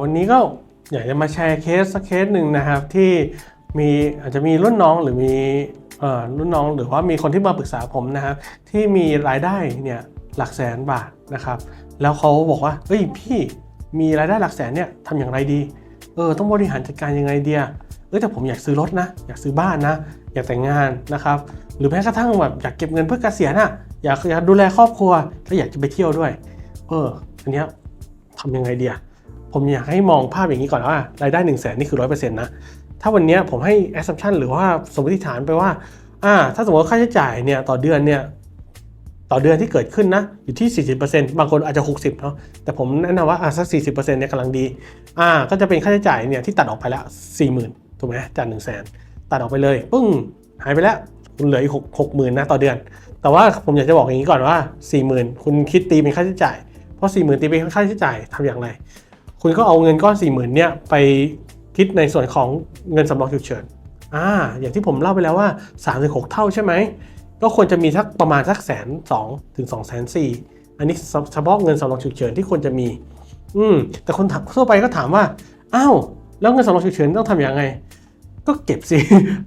วันนี้ก็อยากจะมาแชร์เคสสักเคสหนึ่งนะครับที่มีอาจจะมีรุ่นน้องหรือมีรุ่นน้องหรือว่ามีคนที่มาปรึกษาผมนะครับที่มีรายได้เนี่ยหลักแสนบาทนะครับ แล้วเขาบอกว่าเฮ้ยพี่มีรายได้หลักแสนเนี่ยทำอย่างไรดีเออต้องบริหารจัดการยังไงเดียเออแต่ผมอยากซื้อรถนะ อยากซื้อบ้านนะ อยากแต่งงานนะครับ หรือแม้กระทั่งแบบอยากเก็บเงินเพื่อเกษียณอะอยากอยากดูแลครอบครัวแล้วอยากจะไปเที่ยวด้วย เอออันเนี้ยทำยังไงเดีย ผมอยากให้มองภาพอย่างนี้ก่อนว่ารายได้1นึ่งแสนนี่คือร้อยเปอร์เซ็นต์นะ ถ้าวันนี้ผมให้ assumption หรือว่าสมมติฐานไปว่าอ่าถ้าสมมติว่าค่าใช้จ่ายเนี่ยต่อเดือนเนี่ยต่อเดือนที่เกิดขึ้นนะอยู่ที่ 40%บางคนอาจจะ 60เนาะแต่ผมแนะนำว่าอะสัก 40%เนี่ยกำลังดีอ่าก็จะเป็นค่าใช้จ่ายเนี่ยที่ตัดออกไปแล้ว40,000ถูกไหมจาก1 0 0 0 0แสนตัดออกไปเลยปึ้งหายไปแล้วคุณเหลืออีก6 60,000นะต่อเดือน แต่ว่าผมอยากจะบอกอย่างนี้ก่อนว่า 40,000 คุณคิดตีเป็นค่าใช้จ่าย เพราะ 40,000 ตีเป็นค่าใช้จ่ายทำอย่างไร คุณก็เอาเงินก้อนสี่หมื่นเนี่ยไปคิดในส่วนของเงินสำรองฉุกเฉินอ่าอย่างที่ผมเล่าไปแล้วว่า 36 เท่าใช่ไหม ก็ควรจะมีสักประมาณสักแสนสองถึงสองแสนสี่อันนี้เฉพาะเงินสำรองฉุกเฉินที่ควรจะมี อืมแต่คนทั่วไปก็ถามว่า อ้าว แล้วเงินสำรองฉุกเฉินต้องทำยังไง ก็เก็บสิ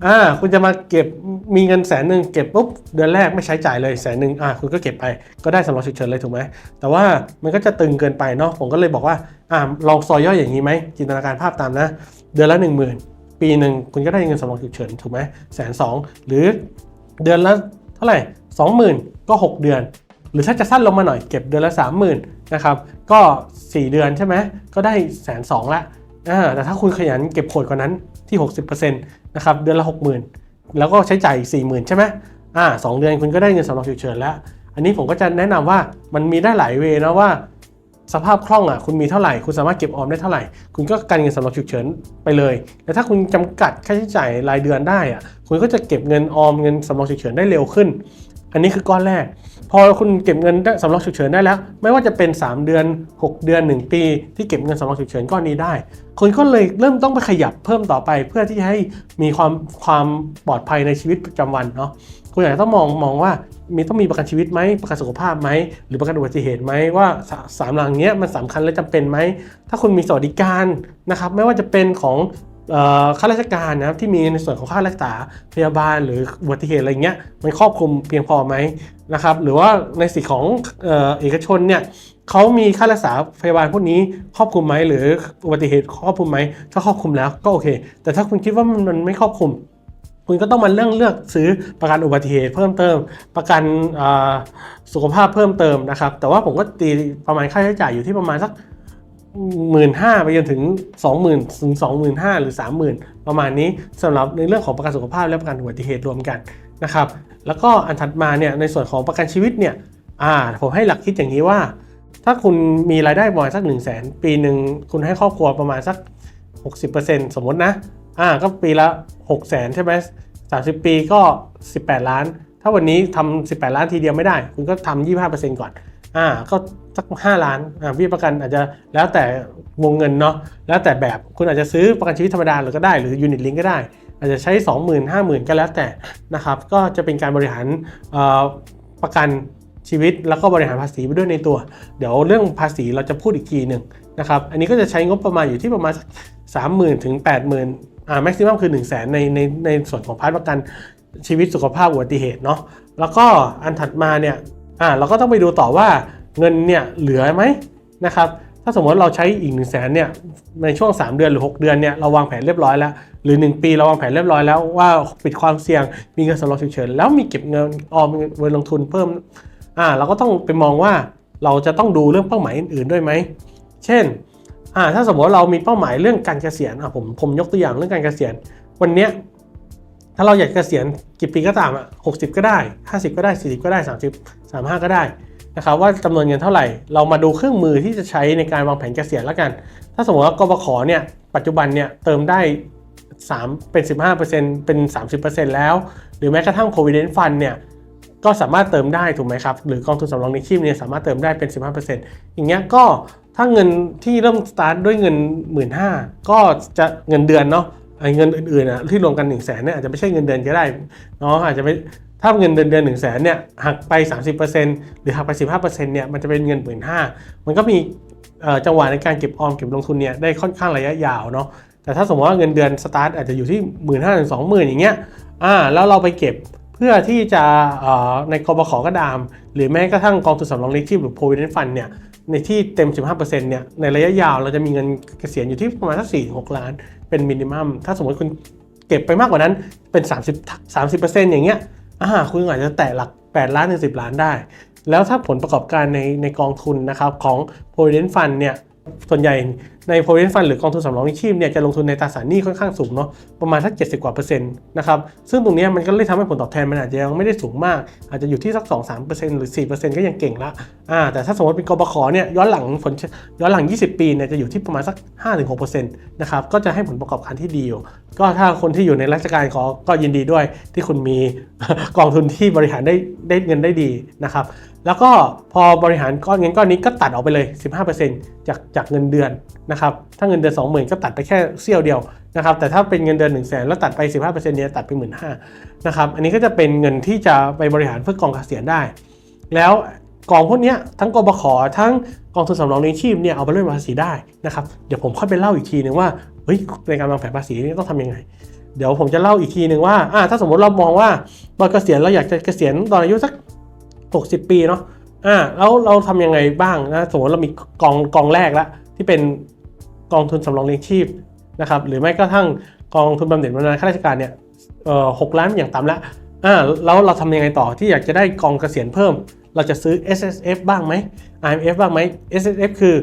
อ่า คุณจะมาเก็บ มีเงินแสนหนึ่งเก็บปุ๊บ เดือนแรกไม่ใช้จ่ายเลยแสนหนึ่งอ่า คุณก็เก็บไป ก็ได้สำรองฉุกเฉินเลยถูกไหม แต่ว่ามันก็จะตึงเกินไปเนาะ ผมก็เลยบอกว่า อ่า ลองซอยย่อยอย่างนี้ไหม จินตนาการภาพตามนะ เดือนละหนึ่งหมื่นปีหนึ่งคุณก็ได้เงินสำรองฉุกเฉินถูกไหมแสนสองหรือเดือนละเท่าไหร่สองหมื่นก็ 6 เดือน หรือถ้าจะสั้นลงมาหน่อยเก็บเดือนละ 30,000นะครับ ก็ 4 เดือนใช่ไหมก็ได้แสนสองละ แต่ถ้าคุณขยันเก็บโขดกว่านั้นที่ 60%นะครับเดือนละ 60,000 แล้วก็ใช้จ่ายอีก 40,000 ใช่ไหมอ่าสองเดือนคุณก็ได้เงินสำรองฉุกเฉินแล้ว อันนี้ผมก็จะแนะนำว่ามันมีได้หลายเวนะว่า สภาพคล่องอะคุณมีเท่าไหร่ คุณสามารถเก็บออมได้เท่าไหร่ คุณก็กันเงินสำรองฉุกเฉินไปเลย แต่ถ้าคุณจำกัดค่าใช้จ่ายรายเดือนได้อะคุณก็จะเก็บเงินออมเงินสำรองฉุกเฉินได้เร็วขึ้น อันนี้คือก้อนแรก พอคุณเก็บเงินสำรองฉุกเฉินได้แล้ว ไม่ว่าจะเป็น 3 เดือน 6 เดือน 1 ปี ที่เก็บเงินสำรองฉุกเฉินก้อนนี้ได้คุณก็เลยเริ่มต้องไปขยับเพิ่มต่อไปเพื่อที่ให้มีความความปลอดภัยในชีวิตประจำวันเนาะคุณอาจจะต้องมองมองว่ามีต้องมีประกันชีวิตไหมประกันสุขภาพไหมหรือประกันอุบัติเหตุไหมว่าสามหลังเนี้ยมันสำคัญและจำเป็นไหมถ้าคุณมีสวัสดิการนะครับไม่ว่าจะเป็นของ ข้าราชการนะครับที่มีในส่วนของค่ารักษาพยาบาลหรืออุบัติเหตุอะไรเงี้ยมันครอบคลุมเพียงพอไหมนะครับหรือว่าในสิทธิของเอกชนเนี่ยเขามีค่ารักษาพยาบาลพวกนี้ครอบคลุมไหมหรืออุบัติเหตุครอบคลุมไหมถ้าครอบคลุมแล้วก็โอเค แต่ถ้าคุณคิดว่ามันไม่ครอบคลุม คุณก็ต้องมาเลือกเลือกซื้อประกันอุบัติเหตุเพิ่มเติม ประกันสุขภาพเพิ่มเติมนะครับแต่ว่าผมก็ตีประมาณค่าใช้จ่ายอยู่ที่ประมาณสัก หมื่นห้าไปจนถึง20,000ถึง25,000หรือ30,000ประมาณนี้สำหรับในเรื่องของประกันสุขภาพและประกันอุบัติเหตุรวมกันนะครับแล้วก็อันถัดมาเนี่ยในส่วนของประกันชีวิตเนี่ยอ่าผมให้หลักคิดอย่างนี้ว่า ถ้าคุณมีรายได้ประมาณสัก1 0 0 0 0แสนปีหนึ่งคุณให้ครอบครัวประมาณสัก 60%สมมตินะอ่าก็ปีละ 6 0 0 0 0 0ใช่ไหม30 ปีก็ 18 ล้าน ถ้าวันนี้ทำ18 ล้านทีเดียวไม่ได้ คุณก็ทำ25%ก่อนอ่าก็ สัก 5 ล้านอ่าพี่ประกันอาจจะแล้วแต่วงเงินเนาะแล้วแต่แบบคุณอาจจะซื้อประกันชีวิตธรรมดาหรือก็ได้หรือยูนิตลิงก็ได้ อาจจะใช้ 20,000 50,000 ก็แล้วแต่นะครับก็จะเป็นการบริหารประกันชีวิตแล้วก็บริหารภาษีไปด้วยในตัว เดี๋ยวเรื่องภาษีเราจะพูดอีกทีหนึ่งนะครับอันนี้ก็จะใช้งบประมาณอยู่ที่ประมาณ30,000ถึง80,000อ่าแม็กซิมัมคือ1 0 0 0 0แสนในในในส่วนของพาร์ทประกันชีวิตสุขภาพอุบัติเหตุเนาะแล้วก็อันถัดมาเนี่ยอ่าเราก็ต้องไปดูต่อว่า เงินเนี่ยเหลือไหมนะครับถ้าสมมติเราใช้อีก1 0 0 0 0แสนเนี่ยในช่วง 3 เดือนหรือ 6 เดือนเนี่ยเราวางแผนเรียบร้อยแล้ว หรือ 1 ปีเราวางแผนเรียบร้อยแล้วว่าปิดความเสี่ยงมีเงินสำรองฉุกเฉินแล้วมีเก็บเงินออมเงินลงทุนเพิ่มอ่าเราก็ต้องไปมองว่าเราจะต้องดูเรื่องเป้าหมายอื่นๆด้วยไหมเช่นอ่าถ้าสมมติว่าเรามีเป้าหมายเรื่องการเกษียณอะผมผมยกตัวอย่างเรื่องการเกษียณ วันเนี้ยถ้าเราอยากเกษียณกี่ปีก็ตามอะหกสิบก็ได้50ก็ได้40ก็ได้30 35ก็ได้ นะครับว่าจำนวนเงินเท่าไหร่ เรามาดูเครื่องมือที่จะใช้ในการวางแผนเกษียณแล้วกัน ถ้าสมมติว่ากบขเนี่ยปัจจุบันเนี่ยเติมได้ 3 เป็น 15%เป็น 30%แล้ว หรือแม้กระทั่ง provident fund เนี่ยก็สามารถเติมได้ถูกไหมครับหรือกองทุนสำรองในชีพเนี่ยสามารถเติมได้เป็น 15%อย่างเงี้ยก็ถ้าเงินที่เริ่มสตาร์ทด้วยเงิน 1 5ื่นก็จะเงินเดือนเนาะเงินอื่นๆอะที่รวมกัน1นึ่งแสนเนี่ยอาจจะไม่ใช่เงินเดือนก็ได้เนาะอาจจะไม่ ถ้าเงินเดือนเดือนหนึ่งแสนเนี่ยหักไป 30%หรือหักไป 15%เนี่ยมันจะเป็นเงินหมื่นห้ามันก็มีจังหวะในการเก็บออมเก็บลงทุนเนี่ยได้ค่อนข้างระยะยาวเนาะแต่ถ้าสมมติว่าเงินเดือนสตาร์ทอาจจะอยู่ที่1 5ื่นห้าถึงสองหมื่นอย่างเงี้ยอ่าแล้วเราไปเก็บเพื่อที่จะเอ่อในกบขก็ตาม หรือแม้กระทั่งกองทุนสำรองเลี้ยงชีพหรือ provident fund เนี่ยในที่เต็ม 15%เนี่ยในระยะยาวเราจะมีเงินเกษียณอยู่ที่ประมาณสัก4 6 ล้าน เป็นมินิมัมถ้าสมมติคุณเก็บไปมากกว่านั้นเป็น 30 30%อย่างเงี้ย อ่าคุณอาจจะแตะหลัก 8 ล้านถึง10 ล้านได้ แล้วถ้าผลประกอบการในในกองทุนนะครับของ provident fund เนี่ยส่วนใหญ่ ใน provident fund หรือกองทุนสำรองเลี้ยงชีพเนี่ยจะลงทุนในตราสารหนี้ค่อนข้างสูงเนาะประมาณสัก 70 กว่าเปอร์เซ็นต์นะครับซึ่งตรงนี้มันก็เลยทำให้ผลตอบแทนมันอาจจะยังไม่ได้สูงมาก อาจจะอยู่ที่สัก 2 3 หรือ 4%ก็ยังเก่งละอ่าแต่ถ้าสมมติเป็นกบขเนี่ยย้อนหลังผลย้อนหลัง 20 ปีเนี่ยจะอยู่ที่ประมาณสัก 5-6%นะครับก็จะให้ผลประกอบการที่ดีอยู่ ก็ถ้าคนที่อยู่ในราชการขอก็ยินดีด้วยที่คุณมีกองทุนที่บริหารได้ได้เงินได้ดีนะครับ แล้วก็พอบริหารก้อนเงินก้อนนี้ก็ตัดออกไปเลย 15%จากจากเงินเดือนนะครับ ถ้าเงินเดือน 20,000 ก็ตัดไปแค่เสี้ยวเดียวนะครับ แต่ถ้าเป็นเงินเดือน 1 0 0 0 0แแล้วตัดไป 15%เนี่ยตัดไป 1 5ื่นนะครับ อันนี้ก็จะเป็นเงินที่จะไปบริหารเพื่อกองเกษียณได้ แล้วกองพวกนี้ทั้งกบขทั้งกองทุนสำรองเลี้ยงชีพเนี่ยเอาไปเล่นภาษีได้นะครับ เดี๋ยวผมค่อยไปเล่าอีกทีนึงว่าเฮ้ยในการวางแผนภาษีนี่ต้องทำยังไงเดี๋ยวผมจะเล่าอีกทีหนึ่งว่าอ่าถ้าสมมติเรามองว่าตอนเกษียณเราอยากจะเกษียณตอนอายุสัก 60 ปีเนาะอ่าแล้วเราทำยังไงบ้างนะสมมติเรามีกองกองแรกแล้วที่เป็นกองทุนสำรองเลี้ยงชีพนะครับหรือไม่ก็ทั้งกองทุนบำเหน็จบำนาญข้าราชการเนี่ยเอ่อหกล้านอย่างต่ำละอ่าแล้วเราทำยังไงต่อที่อยากจะได้กองเกษียณเพิ่ม เราจะซื้อ S S F บ้างไหม I M F บ้างไหม S S F คือ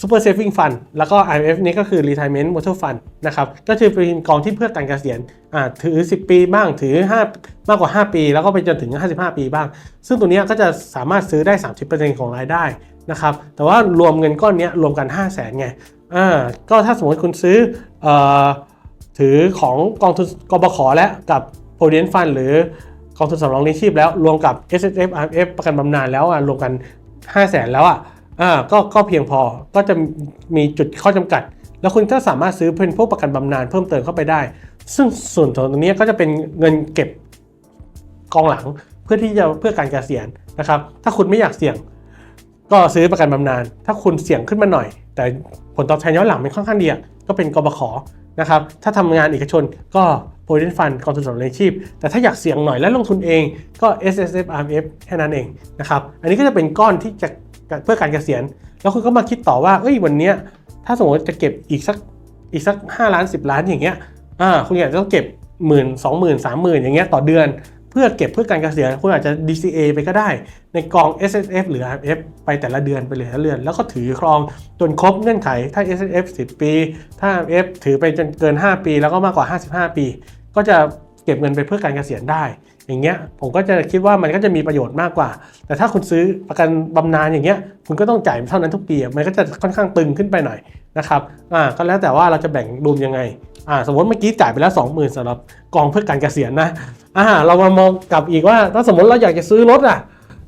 Super Saving Fund แล้วก็ I M F นี้ก็คือ Retirement Mutual Fund นะครับ ก็คือเป็นกองที่เพื่อการเกษียณถือ 10 ปีบ้าง ถือ 5 มากกว่า 5 ปี แล้วก็ไปจนถึง 55 ปีบ้าง ซึ่งตัวนี้ก็จะสามารถซื้อได้ 30%ของรายได้นะครับ แต่ว่ารวมเงินก้อนนี้รวมกัน 5 0 0 0 0 0ไง อ่า ก็ถ้าสมมติคุณซื้อออถือของกองทุนกบขและกับ provident fund หรือกองทุนสำรองเลี้ยงชีพแล้ว รวมกับ S S F R F ประกันบำนาญแล้วอะรวมกัน 5 0 0แสนแล้วอะ อ่าก็ก็เพียงพอก็จะมีจุดข้อจำกัด แล้วคุณก็สามารถซื้อเป็นพวกประกันบำนาญเพิ่มเติมเข้าไปได้ ซึ่งส่วนตรงนี้ก็จะเป็นเงินเก็บกองหลังเพื่อที่จะเพื่อการเกษียณนะครับ ถ้าคุณไม่อยากเสี่ยง ก็ซื้อประกันบำนาญถ้าคุณเสี่ยงขึ้นมาหน่อย แต่ผลตอบแทนย้อนหลังมันค่อนข้างดีก็เป็นกบขนะครับ ถ้าทำงานเอกชนก็ provident fund กองทุนสำรองเลี้ยงชีพ แต่ถ้าอยากเสี่ยงหน่อยและลงทุนเองก็ S S F R F แค่นั้นเองนะครับ อันนี้ก็จะเป็นก้อนที่จะ เพื่อการเกษียณ แล้วคุณก็มาคิดต่อว่าเอ้ยวันนี้ถ้าสมมติจะเก็บอีกสักอีกสัก5ล้าน 10 ล้านอย่างเงี้ยอ่าคุณอยากจะต้องเก็บหมื่นสองหมื่นสามหมื่นอย่างเงี้ยต่อเดือน เพื่อเก็บเพื่อการเกษียณคุณอาจจะ DCA ไปก็ได้ ในกอง S S F หรือ R F ไปแต่ละเดือนไปเลยแต่ละเดือน แล้วก็ถือครองจนครบเงื่อนไขถ้า S S F 10 ปี ถ้า R F ถือไปจนเกิน 5 ปี แล้วก็มากกว่า 55 ปี ก็จะเก็บเงินไปเพื่อการเกษียณได้ อย่างเงี้ยผมก็จะคิดว่ามันก็จะมีประโยชน์มากกว่า แต่ถ้าคุณซื้อประกันบำนาญอย่างเงี้ยคุณก็ต้องจ่ายเท่านั้นทุกปีมันก็จะค่อนข้างตึงขึ้นไปหน่อยนะครับอ่าก็แล้วแต่ว่าเราจะแบ่งรวมยังไงอ่าสมมติเมื่อกี้จ่ายไปแล้ว 20,000สำหรับกองเพื่อการเกษียณนะอ่าเรามามองกลับอีกว่า ถ้าสมมติเราอยากจะซื้อรถอะ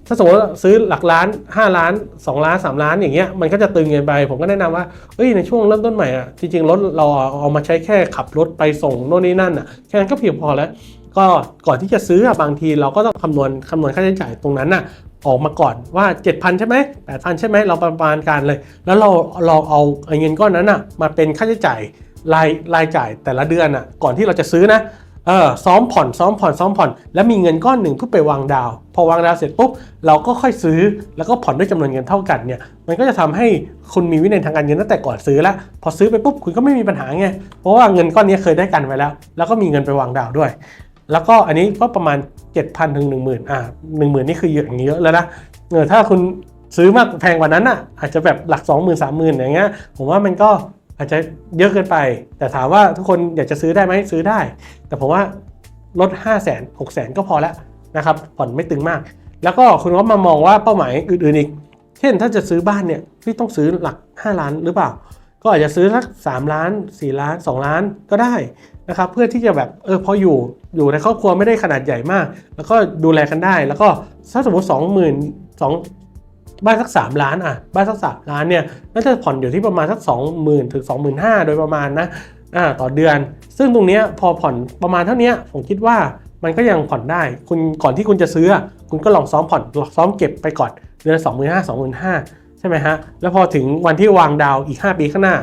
ถ้าสมมติซื้อหลักล้าน 5 ล้าน 2 ล้าน 3 ล้านอย่างเงี้ยมันก็จะตึงเงินไป ผมก็แนะนำว่าเอ้ยในช่วงเริ่มต้นใหม่อะจริงๆรถเราเอามาใช้แค่ขับรถไปส่งโน่นนี่นั่นอะแค่นั้นก็เพียงพอแล้ว ก็ก่อนที่จะซื้ออะบางทีเราก็ต้องคำนวณคำนวณค่าใช้จ่ายตรงนั้นน่ะ ออกมาก่อนว่า 7,000 ใช่ไหม8,000 ใช่ไหมเราประมาณการเลย แล้วเราเราเอาเงินก้อนนั้นน่ะมาเป็นค่าใช้จ่ายรายรายจ่ายแต่ละเดือนน่ะก่อนที่เราจะซื้อนะเออซ้อมผ่อนซ้อมผ่อนซ้อมผ่อน แล้วมีเงินก้อนหนึ่งเพื่อไปวางดาว พอวางดาวเสร็จปุ๊บเราก็ค่อยซื้อแล้วก็ผ่อนด้วยจำนวนเงินเท่ากันเนี่ยมันก็จะทำให้คุณมีวินัยทางการเงินตั้งแต่ก่อนซื้อแล้วพอซื้อไปปุ๊บคุณก็ไม่มีปัญหาไงเพราะว่าเงินก้อนนี้เคยได้กันไว้แล้ว แล้วก็มีเงินไปวางดาวด้วย แล้วก็อันนี้ก็ประมาณ 7,000ถึง10,000อ่า10,000 นี่คือเยอะอย่างนี้เยอะแล้วนะเออถ้าคุณซื้อมากแพงกว่านั้นอะอาจจะแบบหลัก 20,000 30,000อย่างเงี้ยผมว่ามันก็อาจจะเยอะเกินไป แต่ถามว่าทุกคนอยากจะซื้อได้ไหมซื้อได้ แต่ผมว่าลด 5 0 0 0 0 0 6 0 0 0 0 ก็พอแล้วนะครับผ่อนไม่ตึงมาก แล้วก็คุณก็มามองว่าเป้าหมายอื่นๆอีก เช่นถ้าจะซื้อบ้านเนี่ยพี่ต้องซื้อหลัก 5 ล้านหรือเปล่า ก็อาจจะซื้อสัก3ล้าน 4 ล้าน 2 ล้านก็ได้นะครับเพื่อที่จะแบบเออพออยู่อยู่ในครอบครัวไม่ได้ขนาดใหญ่มาก แล้วก็ดูแลกันได้ แล้วก็ถ้าสมมติ2 0 0 0 0 2บ้านสัก 3 ล้านอะบ้านสักสามล้านเนี่ยน่าจะผ่อนอยู่ที่ประมาณสัก 20,000ถึง25,000 โดยประมาณนะอ่าต่อเดือน ซึ่งตรงเนี้ยพอผ่อนประมาณเท่านี้ผมคิดว่ามันก็ยังผ่อนได้ คุณก่อนที่คุณจะซื้อ คุณก็ลองซ้อมผ่อนซ้อมเก็บไปก่อนเดือนละ25,000 25,000 ช่ไหมฮะ แล้วพอถึงวันที่วางดาวอีก 5 ปีข้างหน้า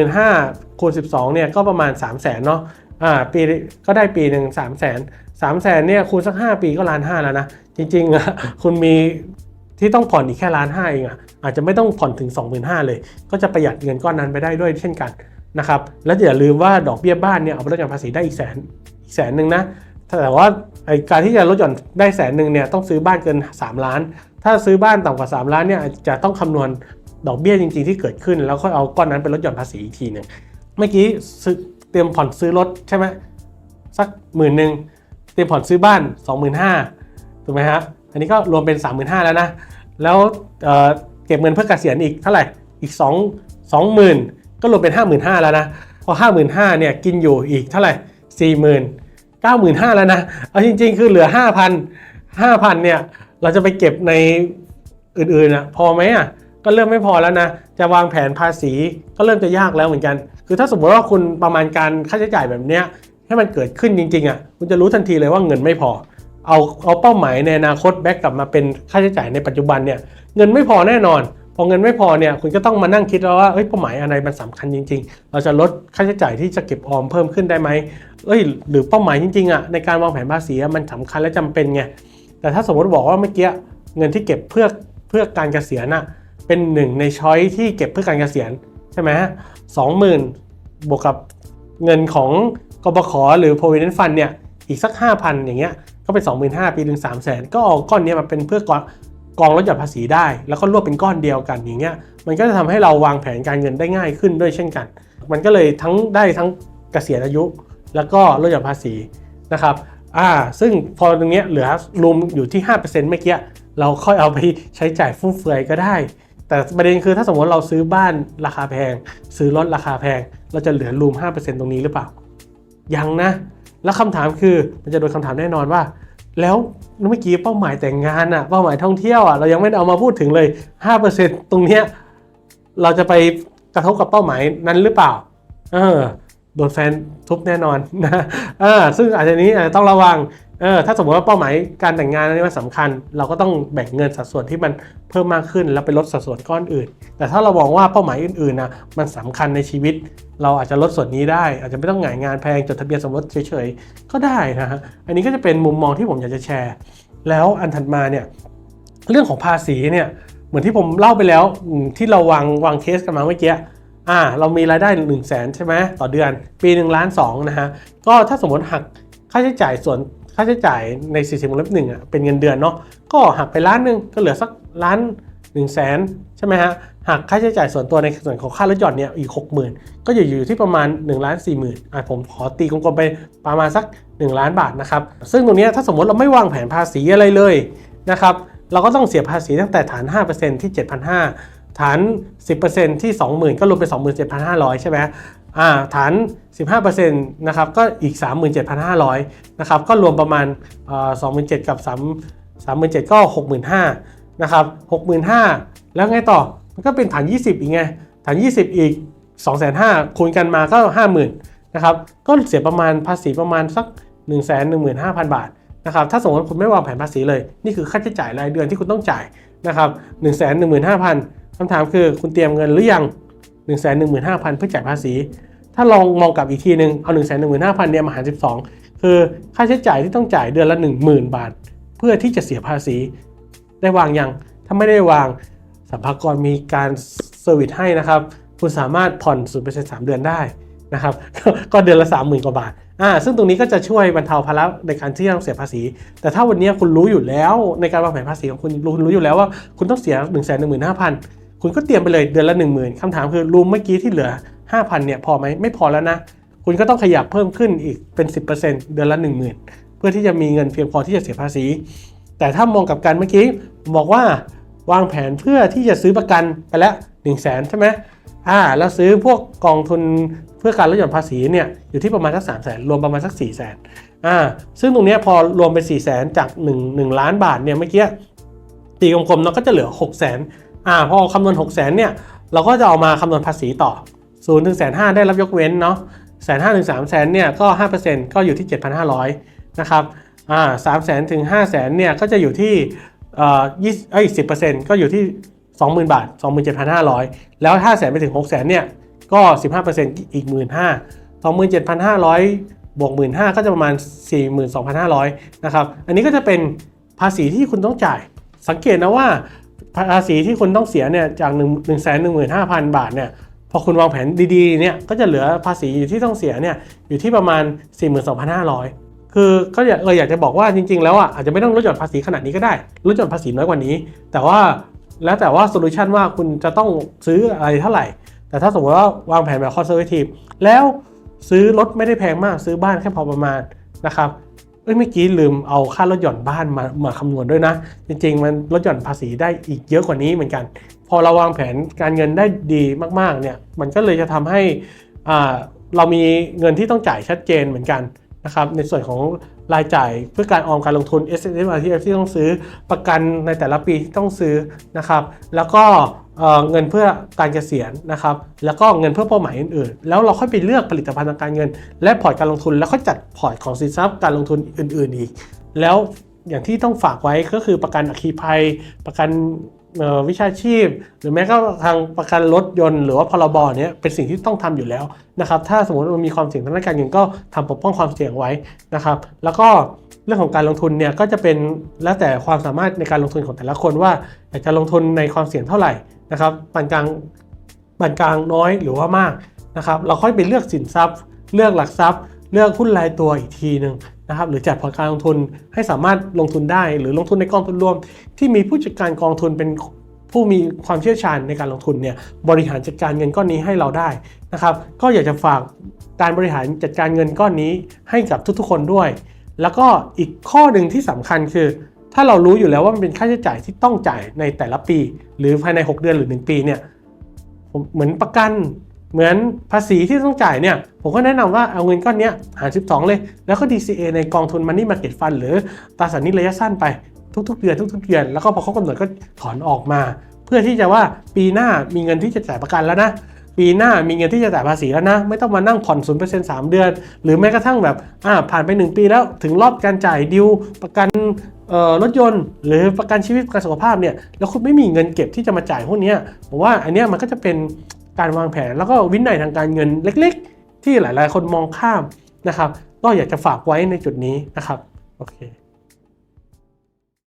25,000คูณ12 เนี่ย ก็ประมาณ 3 0 0แสนเนาะ อ่า ปีก็ได้ปีหนึ่ง3 0 0แสน3 0 0แสนเนี่ยคูณสัก 5 ปีก็ล้านห้าแล้วนะ จริงๆอะคุณมีที่ต้องผ่อนอีกแค่ล้านห้าเองอะอาจจะไม่ต้องผ่อนถึง 25,000เลย ก็จะประหยัดเงินก้อนนั้นไปได้ด้วยเช่นกันนะครับ แล้วอย่าลืมว่าดอกเบี้ยบ้านเนี่ยเอาไปลดหย่อนภาษีได้อีกแสนอีกแสนหนึ่งนะ แต่ว่าการที่จะลดหย่อนได้แสนหนึ่งเนี่ยต้องซื้อบ้านเกิน 3 ล้าน ถ้าซื้อบ้านต่ำกว่า 3 ล้านเนี่ยจะต้องคำนวณดอกเบี้ยจริง ๆที่เกิดขึ้น แล้วค่อยเอาก้อนนั้นไปลดหย่อนภาษีอีกทีหนึ่งเมื่อกี้เตรียมผ่อนซื้อรถใช่ไหมสักหมื่นหนึ่งเตรียมผ่อนซื้อบ้าน 25,000ถูกไหมครับอันนี้ก็รวมเป็น 35,000แล้วนะแล้วเเก็บเงินเพื่อเกษียณอีกเท่าไหร่อีก 2 20,000 ก็รวมเป็น 55,000แล้วนะพอ 55,000เนี่ยกินอยู่อีกเท่าไหร่40,000 95,000แล้วนะเอาจริง ๆ คือเหลือ 5,000 5,000เนี่ย เราจะไปเก็บในอื่นๆอะพอไหมอะก็เริ่มไม่พอแล้วนะ จะวางแผนภาษีก็เริ่มจะยากแล้วเหมือนกัน คือถ้าสมมติว่าคุณประมาณการค่าใช้จ่ายแบบเนี้ยให้มันเกิดขึ้นจริงๆอะคุณจะรู้ทันทีเลยว่าเงินไม่พอ เอาเอาเป้าหมายในอนาคตแบ็กกลับมาเป็นค่าใช้จ่ายในปัจจุบันเนี่ยเงินไม่พอแน่นอน พอเงินไม่พอเนี่ยคุณก็ต้องมานั่งคิดแล้วว่าเอ้ยเป้าหมายอะไรมันสำคัญจริง ๆ เราจะลดค่าใช้จ่ายที่จะเก็บออมเพิ่มขึ้นได้ไหมเอ้ยหรือเป้าหมายจริงๆอะในการวางแผนภาษีมันสำคัญและจำเป็นไง แต่ถ้าสมมติบอกว่าเมื่อกี้เงินที่เก็บเพื่อเพื่อการเกษียณอะเป็นหนึ่งในช้อยที่เก็บเพื่อการเกษียณใช่ไหมสองหมื่นบวกกับเงินของกบขหรือ provident fund เนี่ยอีกสัก 5,000 อย่างเงี้ยก็เป็น 25,000ปีถึง3 0 0 0 0 0 ก็เอาก้อนนี้มาเป็นเพื่อกองกองลดหย่อนภาษีได้ แล้วก็รวบเป็นก้อนเดียวกันอย่างเงี้ยมันก็จะทำให้เราวางแผนการเงินได้ง่ายขึ้นด้วยเช่นกัน มันก็เลยทั้งได้ทั้งเกษียณอายุ แล้วก็ลดหย่อนภาษีนะครับ อ่า ซึ่งพอตรงเนี้ยเหลือรวมอยู่ที่ 5%เมื่อกี้เราค่อยเอาไปใช้จ่ายฟุ่มเฟือยก็ได้ แต่ประเด็นคือถ้าสมมติเราซื้อบ้านราคาแพง ซื้อรถราคาแพง เราจะเหลือรูม5%ตรงนี้หรือเปล่า ยังนะ แล้วคำถามคือมันจะโดนคำถามแน่นอนว่า แล้วเมื่อกี้เป้าหมายแต่งงานอะเป้าหมายท่องเที่ยวอะเรายังไม่เอามาพูดถึงเลย 5%ตรงเนี้ยเราจะไปกระทบกับเป้าหมายนั้นหรือเปล่า เออ โดนแฟนทุบแน่นอนนะเออซึ่งอาจจะนี้อาจจะต้องระวังเออถ้าสมมติว่าเป้าหมายการแต่งงานนี้มันสำคัญ เราก็ต้องแบ่งเงินสัดส่วนที่มันเพิ่มมากขึ้น แล้วไปลดสัดส่วนก้อนอื่น แต่ถ้าเรามองว่าเป้าหมายอื่นๆนะมันสำคัญในชีวิต เราอาจจะลดส่วนนี้ได้ อาจจะไม่ต้องหงายงานแพงจดทะเบียนสมรสเฉยๆก็ได้นะฮะอันนี้ก็จะเป็นมุมมองที่ผมอยากจะแชร์ แล้วอันถัดมาเนี่ยเรื่องของภาษีเนี่ยเหมือนที่ผมเล่าไปแล้วที่เราวางวางเคสกันมาเมื่อกี้ อ่าเรามีรายได้1นึ่งแสนใช่ไหมต่อเดือน ปีหนึ่งล้านสองนะฮะก็ถ้าสมมติหักค่าใช้จ่ายส่วนค่าใช้จ่ายใน 4 0วงเล็บหนึ่งอะเป็นเงินเดือนเนาะก็หักไปล้านหนึ่งก็เหลือสักล้าน1นึ่งแสนใช่ไหมฮะหักค่าใช้จ่ายส่วนตัวในส่วนของค่ารถย่อนเนี่ยอีก 6 0,000 ก็อยู่อยู่ที่ประมาณ1ล้านสี่หมื่นอะผมขอตีกลมๆไปประมาณสัก 1 ล้านบาทนะครับซึ่งตรงนี้ถ้าสมมติเราไม่วางแผนภาษีอะไรเลยนะครับเราก็ต้องเสียภาษีตั้งแต่ฐาน 5%ที่ 7,500 ฐาน 10%ที่ 20,000 ก็รวมเป็น 27,500 ใช่ไหมอ่าฐาน 15%นะครับก็อีก 37,500 นะครับก็รวมประมาณเอ่อ27,000 กับ 3 37,000 ก็ 65,000 นะครับ 65,000 แล้วไงต่อ มันก็เป็นฐาน 20 อีกไง ฐาน 20 อีก 2,500คูณกันมาก็ 50,000 นะครับ ก็เสียประมาณภาษีประมาณสัก 115,000 บาทนะครับ ถ้าสมมติคุณไม่วางแผนภาษีเลย นี่คือค่าใช้จ่ายรายเดือนที่คุณต้องจ่าย นะครับ115,000คำถามคือคุณเตรียมเงินหรือยัง 115,000 เพื่อจ่ายภาษี ถ้าลองมองกลับอีกทีหนึ่งเอา 115,000เนี่ยมาหาร 12 คือค่าใช้จ่ายที่ต้องจ่ายเดือนละ 10,000 บาท เพื่อที่จะเสียภาษี ได้วางยัง ถ้าไม่ได้วางสัมภากรมีการเซอร์วิสให้นะครับ คุณสามารถผ่อน0% 3เดือนได้นะครับ ก็เดือนละ 30,000 กว่าบาท อ่าซึ่งตรงนี้ก็จะช่วยบรรเทาภาระในการที่ต้องเสียภาษี แต่ถ้าวันนี้คุณรู้อยู่แล้วในการวางแผนภาษีของคุณคุณรู้อยู่แล้วว่าคุณต้องเสีย 1 1 5 0 0 0 คุณก็เตรียมไปเลยเดือนละ 10,000คำถามคือรวมเมื่อกี้ที่เหลือ 5,000เนี่ยพอไหมไม่พอแล้วนะ คุณก็ต้องขยับเพิ่มขึ้นอีกเป็น 10%เดือนละ 10,000 เพื่อที่จะมีเงินเพียงพอที่จะเสียภาษี แต่ถ้ามองกับกันเมื่อกี้บอกว่าวางแผนเพื่อที่จะซื้อประกันไปแล้ว1 0 0 0 0แสนใช่ไหมอ่าแล้วซื้อพวกกองทุน เพื่อการลดหย่อนภาษีเนี่ยอยู่ที่ประมาณสัก3 0 0แสนรวมประมาณสัก4 0 0แสนอ่าซึ่งตรงนี้พอรวมเป็น4 0 0แสนจาก1 1ล้านบาทเนี่ยเมื่อกี้ตีกลมๆเนาะก็จะเหลือ6 0 0แสนอ่าพอคำนวณ6 0แสนเนี่ยเราก็จะเอามาคำนวณภาษีต่อ0ูนย์ถึงแสนห้าได้รับยกเว้นเนาะแสนห้าถึงสามแสนเนี่ยก็ห้าเปอร์เซ็นต์ก็อยู่ที่7,500นห้าร้อยนะครับอ่าสามแสนถึงห้าแสนเนี่ยก็จะอยู่ที่เอ่อยี่เอ้ยสิบเปอร์เซ็นต์ก็อยู่ที่20,000บาท27,500แล้วถ้าแสนไปถึง6 0 0 0 0เนี่ย ก็ 15%อีก 15,000 27,500 บวก 15,000 ก็จะประมาณ 42,500 นะครับ อันนี้ก็จะเป็นภาษีที่คุณต้องจ่าย สังเกตนะว่าภาษีที่คุณต้องเสียเนี่ยจาก 1 1 1 5 0 0 0 บาทเนี่ยพอคุณวางแผนดีๆเนี่ยก็จะเหลือภาษีอยู่ที่ต้องเสียเนี่ยอยู่ที่ประมาณ 42,500 คือก็อยากเอออยากจะบอกว่าจริง ๆ แล้วอะอาจจะไม่ต้องลดหย่อนภาษีขนาดนี้ก็ได้ลดหย่อนภาษีน้อยกว่านี้ แต่ว่าแล้วแต่ว่าโซลูชันว่าคุณจะต้องซื้ออะไรเท่าไหร่ แต่ถ้าสมมติว่าวางแผนแบบคอนเซอร์ t ทีฟแล้วซื้อรถไม่ได้แพงมากซื้อบ้านแค่พอประมาณนะครับเอ้ยเมื่อกี้ลืมเอาค่าลดหย่อนบ้านมามาคำนวณด้วยนะ จริง ๆ มันลดหย่อนภาษีได้อีกเยอะกว่านี้เหมือนกัน พอเราวางแผนการเงินได้ดีมากๆเนี่ยมันก็เลยจะทำให้เรามีเงินที่ต้องจ่ายชัดเจนเหมือนกันนะครับในส่วนของรายจ่ายเพื่อการออมการลงทุน S S M R T F ที่ต้องซื้อประกันในแต่ละปีที่ต้องซื้อนะครับ แล้วก็ เเงินเพื่อการเกษียณนะครับ แล้วก็เงินเพื่อเป้าหมายอื่นๆ แล้วเราค่อยไปเลือกผลิตภัณฑ์ทางการเงิน และพอร์ตการลงทุน แล้วก็จัดพอร์ตของสินทรัพย์การลงทุนอื่น ๆ อีก แล้วอย่างที่ต้องฝากไว้ก็คือประกันอัคคีภัย ประกันวิชาชีพ หรือแม้ก็ทางประกันรถยนต์หรือว่าพรบเนี้ยเป็นสิ่งที่ต้องทำอยู่แล้วนะครับถ้าสมมติมันมีความเสี่ยงทางด้านการเงินก็ทำปกป้องความเสี่ยงไว้นะครับ แล้วก็เรื่องของการลงทุนเนี่ยก็จะเป็นแล้วแต่ความสามารถในการลงทุนของแต่ละคนว่าอยากจะลงทุนในความเสี่ยงเท่าไหร่ นะครับปานกลางปานกลางน้อยหรือว่ามากนะครับเราค่อยไปเลือกสินทรัพย์ เลือกหลักทรัพย์ เลือกหุ้นรายตัวอีกทีหนึ่งนะครับหรือจัดพอร์ตการลงทุนให้สามารถลงทุนได้ หรือลงทุนในกองทุนรวม ที่มีผู้จัดการกองทุนเป็นผู้มีความเชี่ยวชาญในการลงทุนเนี่ยบริหารจัดการเงินก้อนนี้ให้เราได้นะครับก็อยากจะฝากการบริหารจัดการเงินก้อนนี้ให้กับทุกๆคนด้วย แล้วก็อีกข้อหนึ่งที่สำคัญคือ ถ้าเรารู้อยู่แล้วว่ามันเป็นค่าใช้จ่ายที่ต้องจ่ายในแต่ละปี หรือภายใน 6 เดือนหรือ 1 ปีเนี่ยเหมือนประกันเหมือนภาษีที่ต้องจ่ายเนี่ย ผมก็แนะนำว่าเอาเงินก้อนนี้หาร 12 เลย แล้วก็ DCA ในกองทุน Money Market Fund หรือตราสารหนี้ระยะสั้นไปทุกๆ เดือนทุกๆเดือน แล้วก็พอเขากำหนดก็ถอนออกมา เพื่อที่จะว่าปีหน้ามีเงินที่จะจ่ายประกันแล้วนะ ปีหน้ามีเงินที่จะจ่ายภาษีแล้วนะ ไม่ต้องมานั่งผ่อนศูนย์เปอร์เซ็นต์สามเดือน หรือแม้กระทั่งแบบอ่าผ่านไป 1 ปีแล้วถึงรอบการจ่ายดิวประกันเอ่อรถยนต์ หรือประกันชีวิตประกันสุขภาพเนี่ยแล้วคุณไม่มีเงินเก็บที่จะมาจ่ายพวกนี้ผมว่าอันเนี้ยมันก็จะเป็นการวางแผนแล้วก็วินัยทางการเงินเล็ก ๆ ที่หลาย ๆ คนมองข้ามนะครับก็อยากจะฝากไว้ในจุดนี้นะครับโอเค